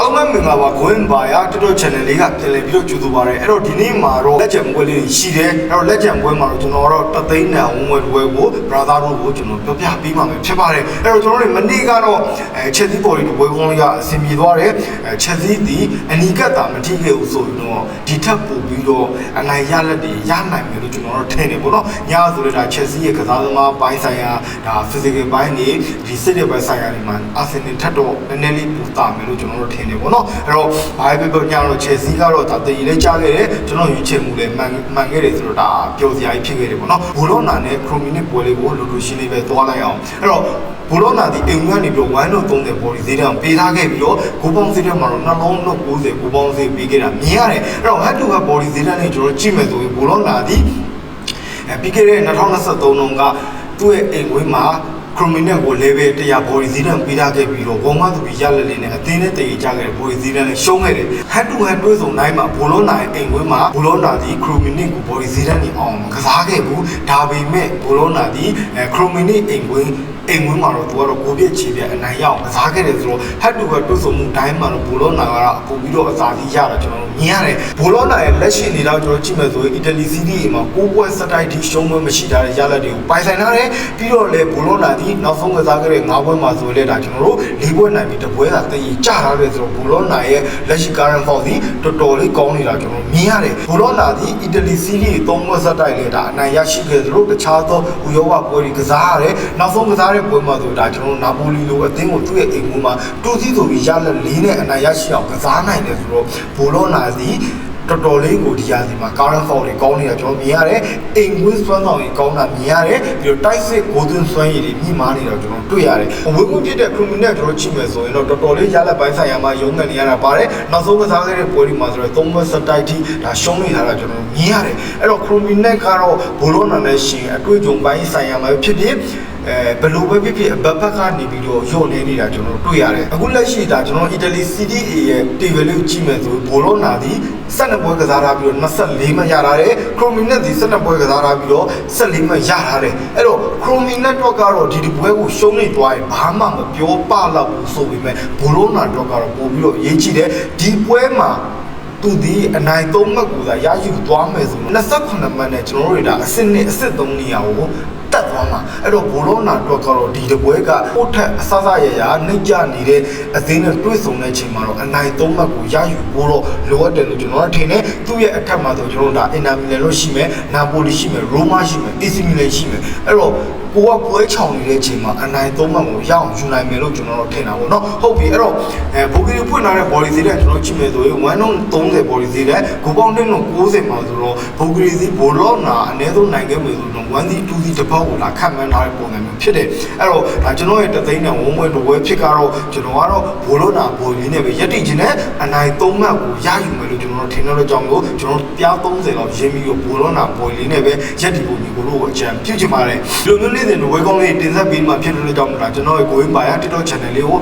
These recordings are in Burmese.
အားလုံးပဲမင်္ဂလာပါဂွင်းပါရတော်တော် channel လေးကပြန်လည်ပြီးတော့ကြိုဆိုပါရစေအဲ့တော့ဒီနေ့မှာတော့လက်ကျန်ပွဲလေးရှိတယ်အဲ့တော့လက်ကျန်ပွဲမှာတော့ကျွန်တော်ကတော့တသိန်းနံဝန်းဝဲပွဲကို brother တို့ကိုကျွန်တော်ပြောပြပေးမှာဖြစ်ပါတယ်အဲ့တော့ကျွန်တော်တို့မနေ့ကတော့အဲချက်သီးပေါ်လေးတစ်ပွဲကောင်းလေးကအဆင်ပြေသွားတယ်အဲချက်သီးဒီအနီကတ်တာမထိခဲ့ဘူးဆိုရင်တော့ဒီထက်ပိုပြီးတော့အနိုင်ရလက်တွေရနိုင်မယ်လို့ကျွန်တော်တို့ထင်တယ်ပေါ့နော်ညဆိုလည်းဒါချက်သီးရဲ့ကစားသမားပိုင်းဆိုင်ရာဒါ physical ပိုင်းနေဒီစစ်တဲ့ဘက်ဆိုင်ရာတွေမှာအာဆင်နယ်ထက်တော့နည်းနည်းလေးပူတာမယ်လို့ကျွန်တော်တို့ထင်တယ်ပေါ့နော်အဲ့တော့ဘာပဲပြောညတော့ချက်စီကတော့ဒါတည်ရည်လေးကြားခဲ့တယ်ကျွန်တော်ရွေးချယ်မှုလည်းမှန်မှန်ခဲ့တယ်ဆိုတော့ဒါပျော်စရာကြီးဖြစ်ခဲ့တယ်ပေါ့နော်ဘူလောနာနဲ့ခရိုမီနစ်ပွဲလေးကိုလူလူရှင်းလေးပဲသွားလိုက်အောင်အဲ့တော့ဘူလောနာဒီအိမ်ကနေပြီးတော့1လို့30ပေါ်ဒီဈေးတန်းပေးထားခဲ့ပြီးတော့ကိုပေါင်းဈေးတန်းမှာတော့နှလုံးလို့90ကိုပေါင်းဈေးပေးခဲ့တာမြင်ရတယ်အဲ့တော့ head to head body ဈေးတန်းနဲ့ကျွန်တော်ကြည့်မယ်ဆိုရင်ဘူလောနာဒီအဲပြီးခဲ့တဲ့2023တုန်းကသူ့ရဲ့အိမ်ဝင်းမှာ ခရိုမီနက်ကို level 100 body ဈေးတန်းပေးထားခဲ့ပြီးတော့ဘောမသူပြီးရလက်လေးနဲ့အသင်းနဲ့တည်ကြခဲ့တဲ့ body ဈေးတန်းနဲ့ရှုံးခဲ့တယ် head to head တွေ့ဆုံတိုင်းမှာဘူလောနာရဲ့အိမ်ဝင်းမှာဘူလောနာဒီခရိုမီနစ်ကို body ဈေးတန်းနေအောင်ကစားခဲ့ဘူးဒါပေမဲ့ဘူလောနာဒီအဲခရိုမီနစ်အိမ်ဝင်းအိမ်ဝင်းမှာတော့သူကတော့ကိုပြည့်ချီပြအနိုင်ရအောင်ကစားခဲ့တယ်ဆိုတော့ head to head တွေ့ဆုံမှုတိုင်းမှာတော့ဘူလောနာကတော့ပို့ပြီးတော့အသာကြီးရတာကျွန်တော်တို့မြင်ရတယ်ဘူလောနာရဲ့လက်ရှိအနေတော့ကျွန်တော်ကြည့်မယ်ဆိုရင်အီတလီစီးတီးအိမ်မှာကိုပွဲစတိုက်ထိရှုံးပွဲမရှိတာတဲ့ရလက်တွေကိုပိုင်ဆိုင်ထားတယ်ပြီးတော့လေဘူလောနာဒီနောက်ဆုံးကစားခဲ့တဲ့၅ပွဲမှာဆိုရင်လည်းဒါကျွန်တော်တို့၄ပွဲနိုင်ပြီးတစ်ပွဲသာတည်ကြထားတယ်ဆိုတော့ဘူလောနာရဲ့လက်ရှိ current form ဒီတော်တော်လေးကောင်းနေတာကျွန်တော်မြင်ရတယ်ဘူလောနာဒီအီတလီစီးတီး၃ပွဲစတိုက်လေဒါအနိုင်ရရှိခဲ့သလိုတခြားသောဥရောပပွဲတွေကစားရတယ်နောက်ဆုံးကစားတဲ့ပွဲမှာဆိုဒါကျွန်တော်တို့နာပိုလီလိုအသင်းကိုသူ့ရဲ့အိမ်ကူမှာတူစီဆိုပြီးရလက်လေးနဲ့အနိုင်ရရှိအောင်ကစားနိုင်တယ်ဆိုတော့ဘူလောနာဒီ တော်တော်လေးကိုဒီရာစီမှာ current form တွေကောင်းနေတာကျွန်တော်မြင်ရတယ်။အိမ်ကွင်းစွမ်းဆောင်တွေကောင်းတာမြင်ရတယ်။ပြီးတော့တိုက်စစ်ဂိုးသွင်းစွမ်းရည်တွေမြင့်မားနေတာကျွန်တော်တွေ့ရတယ်။အဝေးကူပြစ်တဲ့ criminal ကျွန်တော်ကြည့်မယ်ဆိုရင်တော့တော်တော်လေးရလက်ပိုင်းဆိုင်ရာမှာရုံးကန်နေရတာပါတယ်။နောက်ဆုံးကစားခဲ့တဲ့ပွဲဒီမှာဆိုတော့သုံးဘက်စတိုက်ထိဒါရှုံးနေတာကကျွန်တော်မြင်ရတယ်။အဲ့တော့ criminal ကတော့ဘိုလိုနာနဲ့ရှင်အတွေ့အကြုံပိုင်းဆိုင်ရာမှာဖြစ်ဖြစ် အဲဘယ်လိုပဲဖြစ်ဖြစ်ဘက်ဘက်ကနေပြီးတော့ညှို့နေနေတာကျွန်တော်တွေ့ရတယ်အခုလက်ရှိဒါကျွန်တော်အီတလီ CDA ရဲ့ table လေးကိုကြည့်မယ်ဆိုဘိုလိုနာဒီ12ပွဲကစားထားပြီးတော့24မှတ်ရထားတယ်ခရိုမီနက်ဒီ12ပွဲကစားထားပြီးတော့14မှတ်ရထားတယ်အဲ့တော့ခရိုမီနက်တော့ကတော့ဒီဒီပွဲကိုရှုံးနေသွားရင်ဘာမှမပြောပလောက်ဘူးဆိုပေမဲ့ဘိုလိုနာတော့ကတော့ပို့ပြီးတော့အရေးကြီးတယ်ဒီပွဲမှာသူဒီအနိုင်သုံးမှတ်ကိုသာရယူသွားမယ်ဆိုတော့28မှတ်နဲ့ကျွန်တော်တို့တွေဒါအစစ်နဲ့အစစ်သုံးနေရကိုတက်သွားမှာ အဲ့တော့ဘောလုံးနာတော့ကတော့ဒီတပွဲကပို့ထက်အဆအဆရရနှိမ့်ကြနေတဲ့အသင်းနဲ့တွေ့ဆုံတဲ့အချိန်မှာတော့အနိုင်သုံးမှတ်ကိုရယူဖို့တော့လိုအပ်တယ်လို့ကျွန်တော်ကထင်တယ်သူ့ရဲ့အထက်မှာဆိုကျွန်တော်တို့ဒါအင်တာမီလန်လို့ရှိမယ်နာပိုလီရှိမယ်ရိုမာရှိမယ်အေစီမီလန်ရှိမယ်အဲ့တော့ကိုကပွဲချောင်နေတဲ့အချိန်မှာအနိုင်သုံးမှတ်ကိုရအောင်ယူနိုင်မယ်လို့ကျွန်တော်တို့ထင်တာပေါ့နော်ဟုတ်ပြီအဲ့တော့အဲဘိုကီဖွင့်လာတဲ့ body ဈေးတဲ့ကျွန်တော်ကြည့်မယ်ဆိုရင်130 body ဈေးတဲ့ကိုပေါင်းတင်းတော့90မှာဆိုတော့ဘိုကီဈေးဘောလုံးနာအနည်းဆုံးနိုင်ခဲ့မယ်ဆိုတော့1စီ2စီတစ်ပေါက်ကိုလာခတ်မှန်းထားတဲ့ပုံစံမျိုးဖြစ်တယ်အဲ့တော့ဒါကျွန်တော်ရဲ့တသိန်းနဲ့ဝုံးပွဲတစ်ပွဲဖြစ်ကတော့ကျွန်တော်ကတော့ဘောလုံးနာဘောလေးနဲ့ပဲရက်တည်ခြင်းနဲ့အနိုင်သုံးမှတ်ကိုရယူမယ်လို့ကျွန်တော်တို့ထင်တဲ့ကြောင့်ကိုကျွန်တော်ပြား30လောက်ရင်းပြီးတော့ဘောလုံးနာဘောလေးနဲ့ပဲရက်တည်ဖို့ညီကိုတို့ကိုအကြံပြုချင်ပါတယ်ဒီလိုမျိုးနေ့စဉ်ဝဲကောင်းလေးတင်ဆက်ပေးမှဖြစ်တဲ့ကြောင့်ဒါကျွန်တော်ရဲ့ကိုဝင်းပါရ TikTok channel လေးကို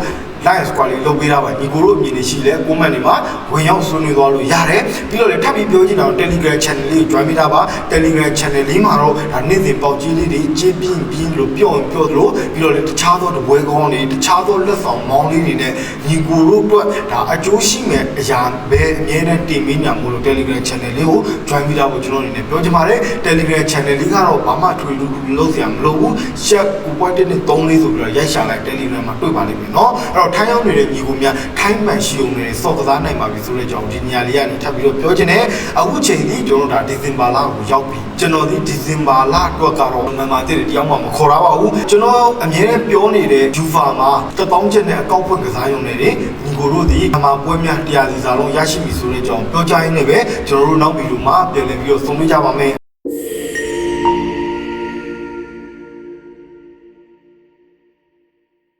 live squad လေးလုပ်ပေးတာပါညီကိုတို့အမြင်တွေရှိလဲ comment တွေမှာဝင်ရောက်ဆွေးနွေးသွားလို့ရတယ်ပြီးတော့လည်းထပ်ပြီးပြောချင်တာတော့ Telegram channel လေးကို join ပေးတာပါ Telegram channel လေးမှာတော့ဒါနေ့စဉ်ပေါက်ကြီးလေးတွေကြေးပြင်းပြင်းလို့ပြောရင်ပြောသလိုပြီးတော့လည်းတခြားသောတပွဲကောင်းတွေတခြားသောလက်ဆောင်မောင်းလေးတွေနဲ့ညီကိုတို့အတွက်ဒါအကျိုးရှိမဲ့အရာပဲအမြဲတမ်းတင်ပေးညာမို့လို့ Telegram channel လေးကို join ပေးတာကိုကျွန်တော်အနေနဲ့ပြောချင်ပါတယ် Telegram channel လေးကတော့ဘာမှထွေထူးထူးလုပ်စရာမလိုဘူး share 9.1နဲ့3လေးဆိုပြီးတော့ရိုက်ရှာလိုက် Telegram မှာတွေ့ပါလိမ့်မယ်เนาะအဲ့တော့ ့ထိုင်းရောက်နေတဲ့ညီကိုများထိုင်းမှန်ရှိုံနဲ့စော့ကစားနိုင်ပါပြီဆိုတဲ့ကြောင့်ဒီညလေးကနေထပ်ပြီးတော့ပြောချင်တယ်အခုချိန်ဒီကျွန်တော်ဒါဒီဇင်ဘာလကိုရောက်ပြီကျွန်တော်ဒီဒီဇင်ဘာလအတွက်ကတော့မန်မာတဲ့တယောက်မှမခေါ်ရပါဘူးကျွန်တော်အမြဲတမ်းပြောနေတဲ့ဂျူဖာမှာတောင်းချက်နဲ့အကောက်ဖွင့်ကစားရုံနဲ့ညီကိုတို့ဒီအမှာပွဲများတရားစီစာလုံးရရှိပြီဆိုတဲ့ကြောင့်ပြောကြရင်းနဲ့ပဲကျွန်တော်တို့နောက်ဗီဒီယိုမှာပြန်လည်ပြီးတော့ဆုံမေးကြပါမယ်